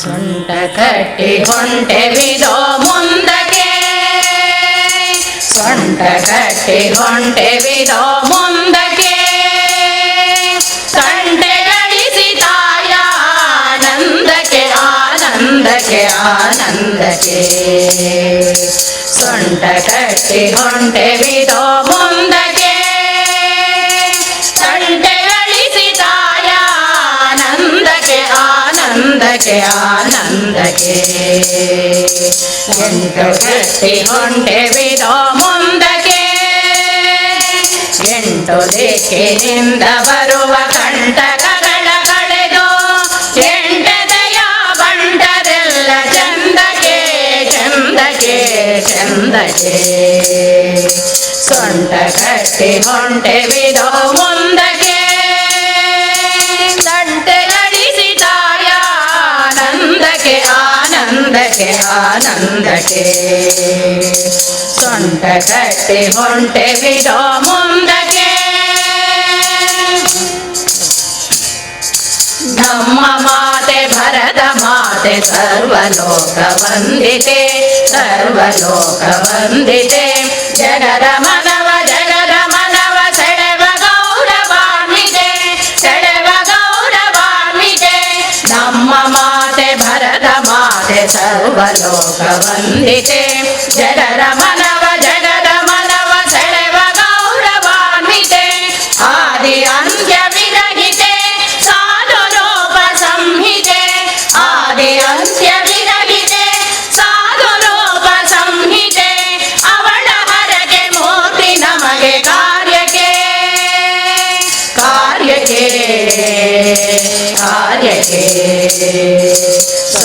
ಸೊಂಟ ಕಟ್ಟಿ ಹೊಂಟೆವಿದೋ ಮುಂದಕ್ಕೆ ಸೊಂಟ ಕಟ್ಟಿ ಹೊಂಟೆವಿದೋ ಮುಂದಕ್ಕೆ ತಂಟೆ ಗಳಿಸಿ ತಾಯ ಆನಂದಕ್ಕೆ ಆನಂದಕ್ಕೆ ಆನಂದಕ್ಕೆ ಸೊಂಟ ಕಟ್ಟಿ ಹೊಂಟೆವಿದೋ ಮುಂದಕ್ಕೆ ಆನಂದಕ್ಕೆ ಆನಂದಕ್ಕೆ ಎಂಟು ಕಟ್ಟಿ ಹೊಂಟೆವಿದೋ ಮುಂದಕ್ಕೆ ಎಂಟು ದಿಕ್ಕಿನಿಂದ ಬರುವ ಕಂಟಕಗಳ ಕಳೆದು ಎಂಟದಯ ಬಂಟರೆಲ್ಲ ಚಂದಕ್ಕೆ ಚಂದಕ್ಕೆ ಚಂದಕ್ಕೆ ಸೊಂಟ ಕಟ್ಟಿ ಹೊಂಟೆವಿದೋ ಮುಂದಕ್ಕೆ ಆನಂದಕ್ಕೆ ಆನಂದಕ್ಕೆ ಆನಂದಕ್ಕೆ ಸೊಂಟ ಕಟ್ಟಿ ಹೊಂಟೆವಿದೋ ಮುಂದಕ್ಕೆ ನಮ್ಮ ಮಾತೆ ಭರದ ಮಾತೆ ಸರ್ವಲೋಕ ವಂದಿತೆ ಸರ್ವಲೋಕ ವಂದಿತೆ ಜಗದ ಮನವ ಸರ್ವಲೋಕ ವಂದಿತೆ ಜಗದ ಮನವ ಜಗದ ಮನವ, ಸೆಳೆವ ಗೌರವಾನ್ವಿತೆ. ಆದಿ ಅಂತ್ಯ ವಿರಹಿತೆ ಸಾಧು ರೂಪ ಸಂಹಿತೆ. ಆದಿ ಅಂತ್ಯ ವಿರಹಿತೆ ಸಾಧು ರೂಪ ಸಂಹಿತೆ. ಅವಳ ಹರಗೆ ಮೂರ್ತಿ ನಮಗೆ ಕಾರ್ಯಕ್ಕೆ. ಕಾರ್ಯಕ್ಕೆ ಕಾರ್ಯಕ್ಕೆ.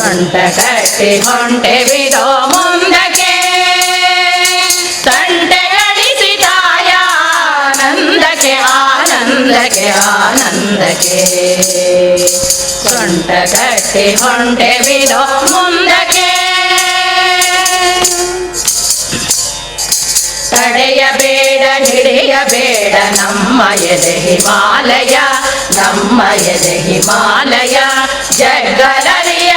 ಸೊಂಟ ಕಟ್ಟಿ ಬಿಡೋ ಮುಂದಕ್ಕೆ. ತಂಟೆ ತಾಯ ಆನಂದಕ್ಕೆ ಆನಂದಕ್ಕೆ ಆನಂದಕ್ಕೆ. ಸೊಂಟ ಕಟ್ಟಿ ಬಿಡೋ ಮುಂದಕ್ಕೆ. ತಡೆಯಬೇಡ ಹಿಡಿಯಬೇಡ ನಮ್ಮ ಎದೆ ಹಿಮಾಲಯ, ನಮ್ಮ ಎದೆ ಹಿಮಾಲಯ ಜಗ್ಗಲರಿಯ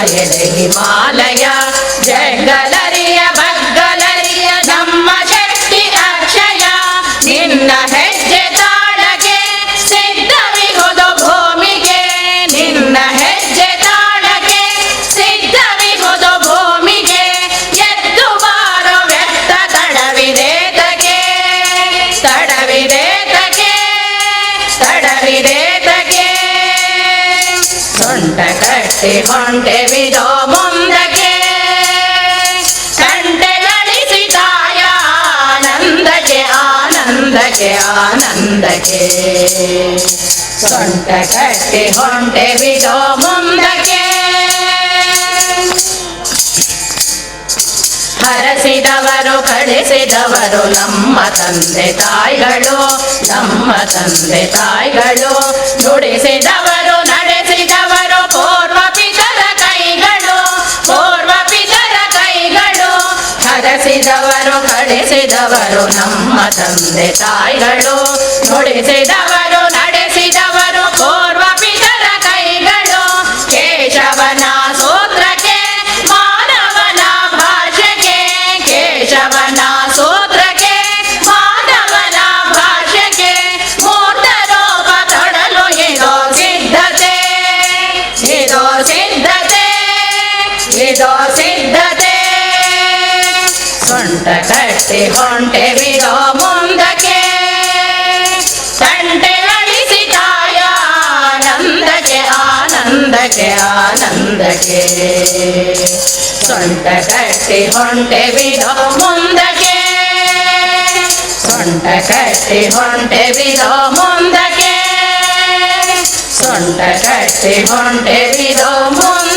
ಎದೆ ಹಿಮಾಲಯ ಜಂಗಲರಿಯ ಬಗ್ಗಲರಿಯ, ನಮ್ಮ ಶಕ್ತಿ ಅಕ್ಷಯ, ನಿನ್ನ ಹೆಜ್ಜೆ ತಾಳಗೆ ಸಿದ್ಧವಿಹುದು ಭೂಮಿಗೆ, ನಿನ್ನ ಹೆಜ್ಜೆ ತಾಳಗೆ ಸಿದ್ಧವಿಹುದು ಭೂಮಿಗೆ, ಎದ್ದು ಬಾರೋ ವ್ಯಕ್ತ ತಡವಿದೆ ತಗೆ ತಡವಿದೆ ತಗೆ ತಡವಿದೆ ತಗೆ. ಸೊಂಟ ಕಟ್ಟಿ ಹೊಂಟೆವಿದೋ ಮುಂದಕ್ಕೆ ಕಂಟೆ ಗಳಿಸಿ ತಾಯ ಆನಂದಕ್ಕೆ ಆನಂದಕ್ಕೆ ಆನಂದಕ್ಕೆ ಸೊಂಟ ಕಟ್ಟಿ ಹೊಂಟೆವಿದೋ ಮುಂದಕ್ಕೆ ಹರಸಿದವರು ಕಳಿಸಿದವರು ನಮ್ಮ ತಂದೆ ತಾಯಿಗಳು ನಮ್ಮ ತಂದೆ ತಾಯಿಗಳು ನುಡಿಸಿದವರು ನಡೆಸಿದವರು ಹರಸಿದವರು ಕಳಿಸಿದವರು, ನಮ್ಮ ತಂದೆ ತಾಯಿಗಳು. ನುಡಿಸಿದವರು ನಡೆಸಿದವರು ಪೂರ್ವ ಪಿತರ ಕೈಗಳು. ಕೇಶವನ ಸೂತ್ರಕ್ಕೆ, ಮಾನವನ ಭಾಷೆಗೆ. ಕೇಶವನ ಸೂತ್ರಕ್ಕೆ, ಮಾನವನ ಭಾಷೆಗೆ. ಮೂರ್ತ ರೂಪ ತೊಡಲು ಇದೋ ಸಿದ್ಧತೆ. ಇದೋ ಸಿದ್ಧತೆ. ಇದೋ ಸಿದ್ಧತೆ. ಸೊಂಟ ಕಟ್ಟಿ ಹೊಂಟೆವಿದೋ ಮುಂದಕ್ಕೆ ತಂಟೆ ಗಳಿಸಿ ತಾಯ ಆನಂದಕ್ಕೆ ಆನಂದಕ್ಕೆ ಆನಂದಕ್ಕೆ ಸೊಂಟ ಕಟ್ಟಿ ಹೊಂಟೆವಿದೋ ಮುಂದಕ್ಕೆ ಸೊಂಟ ಕಟ್ಟಿ ಹೊಂಟೆವಿದೋ ಮುಂದಕ್ಕೆ ಸೊಂಟ ಕಟ್ಟಿ ಹೊಂಟೆವಿದೋ ಮುಂದಕ್ಕೆ